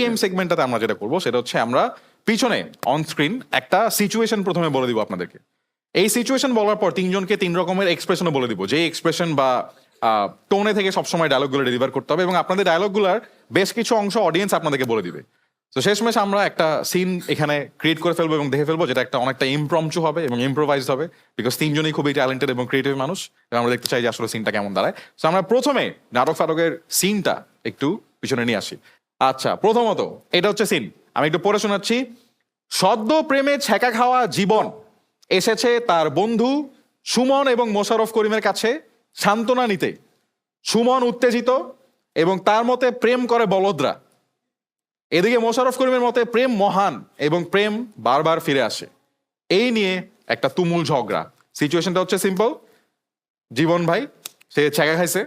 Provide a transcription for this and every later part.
Game সেগমেন্টটাতে আমরা যেটা করব সেটা হচ্ছে আমরা পিছনে অন স্ক্রিন একটা সিচুয়েশন প্রথমে বলে দিব আপনাদেরকে। এই সিচুয়েশন বলার পর তিনজনকে তিন রকমের এক্সপ্রেশনও বলে দিব। যে এক্সপ্রেশন বা টোনে থেকে সবসময় ডায়লগগুলো ডেলিভার করতে হবে এবং আপনাদের ডায়লগগুলোর বেশ কিছু অংশ অডিয়েন্স আপনাদেরকে বলে দিবে। তো শেষমেশ আমরা একটা সিন এখানে ক্রিয়েট করে ফেলব এবং দেখে ফেলব, যেটা একটা অনেকটা ইমপ্রমচু হবে এবং ইম্প্রোভাইজ হবে বিকজ তিনজনই খুবই ট্যালেন্টেড এবং ক্রিয়েটিভ মানুষ, এবং আমরা দেখতে চাই যে আসলে সিনটা কেমন দাঁড়ায়। তো আমরা প্রথমে নাটক ফাটকের সিনটা একটু পিছনে নিয়ে আসি। আচ্ছা প্রথমত এটা হচ্ছে সিন আমি একটু পড়ে শোনাচ্ছি। সদ্য প্রেমে ছ্যাঁকা খাওয়া জীবন। এসেছে তার বন্ধু সুমন এবং মোশারফ করিমের কাছে সান্ত্বনা নিতে। সুমন উত্তেজিত এবং তার মতে প্রেম করে বলদরা। এদিকে মোশারফ করিমের মতে প্রেম মহান এবং প্রেম বারবার ফিরে আসে। এই নিয়ে একটা তুমুল ঝগড়া। সিচুয়েশনটা হচ্ছে সিম্পল জীবন ভাই, সে ছ্যাঁকা খাইছে।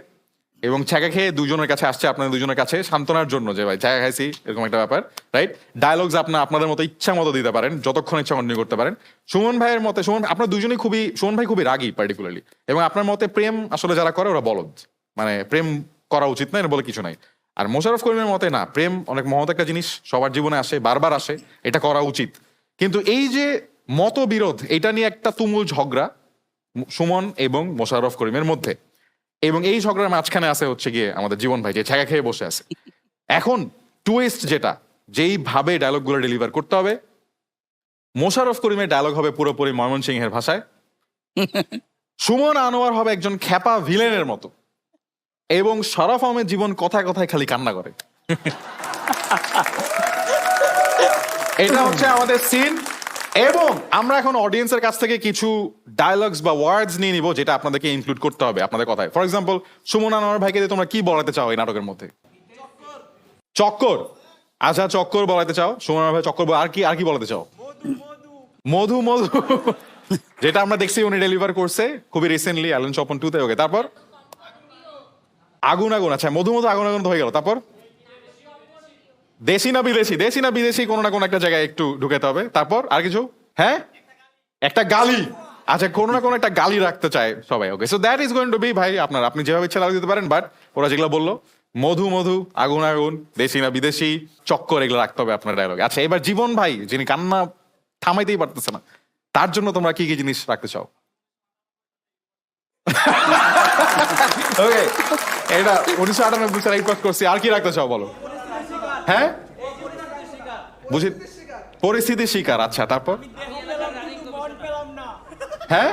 এবং ছ্যাঁকা খেয়ে দুজনের কাছে আসছে, আপনাদের দুজনের কাছে সান্ত্বনার জন্য যে, ভাই ছ্যাঁকা খাইছি, এরকম একটা ব্যাপার রাইট ডায়লগস আপনার আপনাদের মতো ইচ্ছা মতো দিতে পারেন, যতক্ষণ ইচ্ছা কন্টিনিউ করতে পারেন। সুমন ভাইয়ের মতে, সুমন আপনার দুজনেই খুবই, সুমন ভাই খুবই রাগী পার্টিকুলারলি এবং আপনার মতে প্রেম আসলে যারা করে, ওরা বলদ। মানে প্রেম করা উচিত না এটা বলে কিছু নাই। আর মোশারফ করিমের মতে, না, প্রেম অনেক মহৎ একটা জিনিস, সবার জীবনে আসে, বারবার আসে, এটা করা উচিত। কিন্তু এই যে মতবিরোধ, এটা নিয়ে একটা তুমুল ঝগড়া সুমন এবং মোশাররফ করিমের মধ্যে। এবং এই ঝগড়ার মাঝখানে আছে হচ্ছে গিয়ে আমাদের জীবন ভাই যে ছ্যাঁকা খেয়ে বসে আছে। এখন টুইস্ট যেটা যেইভাবে ডায়লগগুলো ডেলিভার করতে হবে মোশারফ করিমের ডায়লগ হবে পুরোপুরি ময়মনসিংহের ভাষায়। সুমন আনোয়ার হবে একজন খ্যাপা ভিলেনের মতো। এবং শরফ আহমেদ জীবন কথায় কথায় খালি কান্না করে। এটা হচ্ছে আমাদের সিন এবং আমরা এখন অডিয়েন্সের কাছ থেকে কিছু ডায়লগস বা ওয়ার্ডস নিয়ে নিব যেটা আপনাদেরকে ইনক্লুড করতে হবে আপনাদের কথায়। ফর এক্সাম্পল সুমন আনোয়ার ভাইকে তোমরা কি বলাতে চাও এই নাটকের মধ্যে? চক্কর! আচ্ছা চক্কর বলাতে চাও? সুমন আনোয়ার ভাই চক্কর আর কি আর কি বলাতে চাও? মধু মধু। যেটা আমরা দেখছি উনি ডেলিভার করছে খুবই রিসেন্টলি অ্যালেন চপন টুতে ওকে, তারপর? আগুন আগুন। আচ্ছা মধু মধু, আগুন আগুন হয়ে গেল। তারপর? দেশি না বিদেশি? দেশি না বিদেশি কোনো না কোনো একটা জায়গায় একটু ঢুকাতে হবে। তারপর আর কিছু? হ্যাঁ? একটা গালি। আচ্ছা কোনো না কোনো একটা গালি রাখতে চায় সবাই। Okay so that is going to be ভাই, আপনার, আপনি যেভাবে ইচ্ছা লাগিয়ে দিতে পারেন বাট ওরা যেগুলো বলল, মধু মধু, আগুন আগুন, দেশি না বিদেশি, চক্কর এগুলো রাখতে হবে আপনার ডায়লগে আচ্ছা এবার জীবন ভাই, যিনি কান্না থামাইতেই পারতেছে না, তার জন্য তোমরা কি কি জিনিস রাখতে চাও? ওকে এটা উনিশশো আটানব্বই সালে পাস করছি, আর কি রাখতে চাও বলো? হ্যাঁ? বুঝি পরিস্থিতি শিকার আচ্ছা তারপর? হ্যাঁ?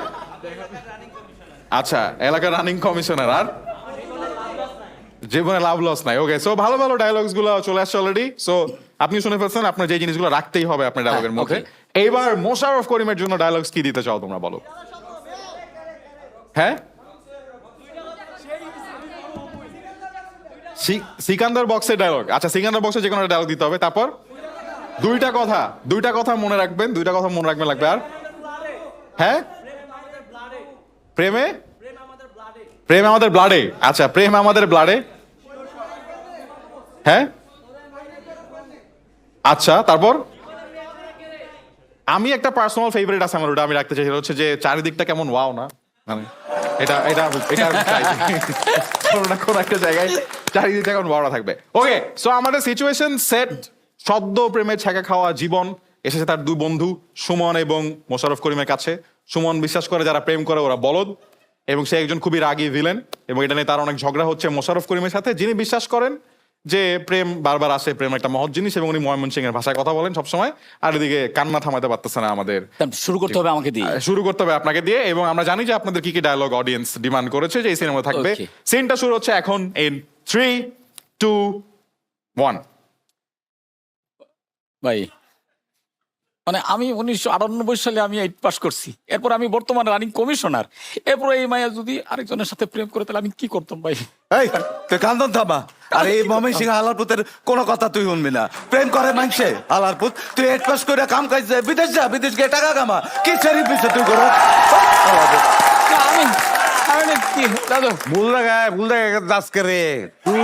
আচ্ছা এলাকার রানিং কমিশনার আর? জীবনে লাভ লস নাই ওকে সো ভালো ভালো ডায়লগসগুলো চলে আসছে অলরেডি সো আপনি শুনে ফেলছেন আপনার যে জিনিসগুলো রাখতেই হবে আপনার ডায়লগের হ্যাঁ, মধ্যে। এইবার মোশাররফ করিমের জন্য ডায়লগস কি দিতে চাও তোমরা বলো? হ্যাঁ? সিকান্দার বক্সের ডায়লগ আচ্ছা সিকান্দার বক্সে যে কোনো ডায়লগ দিতে হবে। তারপর দুইটা কথা দুইটা কথা মনে রাখবেন, দুইটা কথা মনে রাখবেন লাগবে আর। হ্যাঁ? প্রেমে? প্রেম আমাদের ব্লাডে আচ্ছা প্রেম আমাদের ব্লাডে হ্যাঁ? আচ্ছা তারপর? আমি একটা পার্সোনাল ফেভারিট আছে আমার, ওটা আমি রাখতে চাই। হচ্ছে যে, চারিদিকটা কেমন ওয়াও না। মানে এটা এটা এটা। কোনো না জায়গায় চারিদিকে এখন বড় থাকবে। ওকে সো আমাদের সিচুয়েশন সেট সদ্য প্রেমে ছেঁকা খাওয়া জীবন। এসেছে তার দুই বন্ধু, সুমন এবং মোশারফ করিমের কাছে। সুমন বিশ্বাস করে যারা প্রেম করে, ওরা বলদ। এবং সে একজন খুবই রাগী ভিলেন এবং এটা নিয়ে তার অনেক ঝগড়া হচ্ছে মোশারফ করিমের সাথে, যিনি বিশ্বাস করেন যে প্রেম বারবার আসে প্রেম একটা মহৎ জিনিস এবং উনি ময়মনসিং এর ভাষায় কথা বলেন সবসময়। আর এদিকে কান্না থামাতে পারতেছে না আমাদের শুরু করতে হবে আমাকে দিয়ে। শুরু করতে হবে আপনাকে দিয়ে এবং আমরা জানি যে আপনাদের কি কি ডায়লগ অডিয়েন্স ডিমান্ড করেছে যে এই সিনেমা থাকবে. সিনটা শুরু হচ্ছে এখন ইন থ্রি টু ওয়ান ভাই মানে আমি উনিশশো আটানব্বই সালে আমি এইট পাস করছি। এরপর আমি বর্তমান রানিং কমিশনার এরপর এই মায়া যদি আরেকজনের সাথে প্রেম করে তাহলে আমি কি করতাম ভাই? এই তুই কান্দন থামা। আর এই মমি সিং আলারপুতের কোনো কথা তুই শুনবি না। প্রেম করে মানছে আলারপুত তুই এইট পাস করে কাম কাজ যা, বিদেশ যা বিদেশ গিয়ে টাকা কামা। কি ছেড়ি পিছে তুই করো আমি আমি কি দাদু? ভুল জায়গায় ভুল জায়গায় দাস করে তুই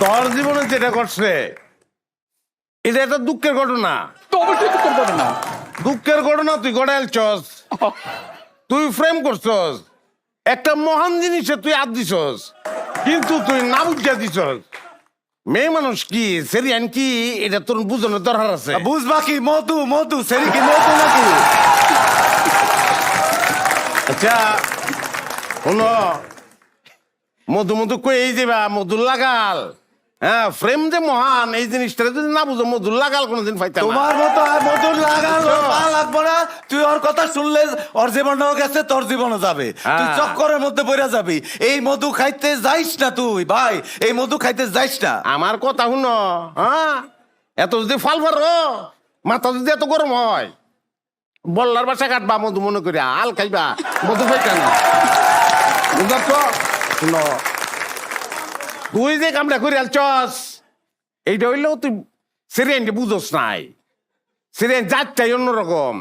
তোর জীবনে যেটা করছে এটা একটা দুঃখের ঘটনা। তো অবশ্যই তো করতে দুঃখের ঘটনা তুই গড়াইলছস তুই ফ্রেম করছস। একটা মহান জিনিসে তুই আদ দিছস। কিন্তু তুই না বুঝা দিছস। মেয়ে মানুষ কি? সেরিয়ান কি? এটা তোর বুঝানোর দরকার আছে। বুঝবা কি? মধু মধু সেরি কি মধু নাকি? আচ্ছা শোনো। মধু মধু কই এই যাবা মধু লাগাল। হ্যাঁ ফ্রেম যে মহান এই জিনিসটা যদি না বুঝো মধু লাগাল কোনোদিন পাইতাম তোমার মতো আর মধুর লাগাল পা লাগবো না। তুই ওর কথা শুনলে ওর জীবনও গেছে তোর জীবনও যাবে। তুই হ্যাঁ। চক্করের মধ্যে পড়ে যাবি। এই মধু খাইতে যাইস না তুই ভাই। এই মধু খাইতে যাইস না। আমার কথা শুনো হ্যাঁ? এত যদি ফাল পারো মাথা যদি এত গরম হয় বল্লার বাসা কাটবা মধু মনে করি আল খাইবা। মধু পাইতা না। বুঝলাম তো? শুনো তুই যে কামটা করি আলছস এইটা হইলেও তুই সিরিয়ানটি বুঝোস নাই। সিরিয়ান যাত্রাই অন্যরকম।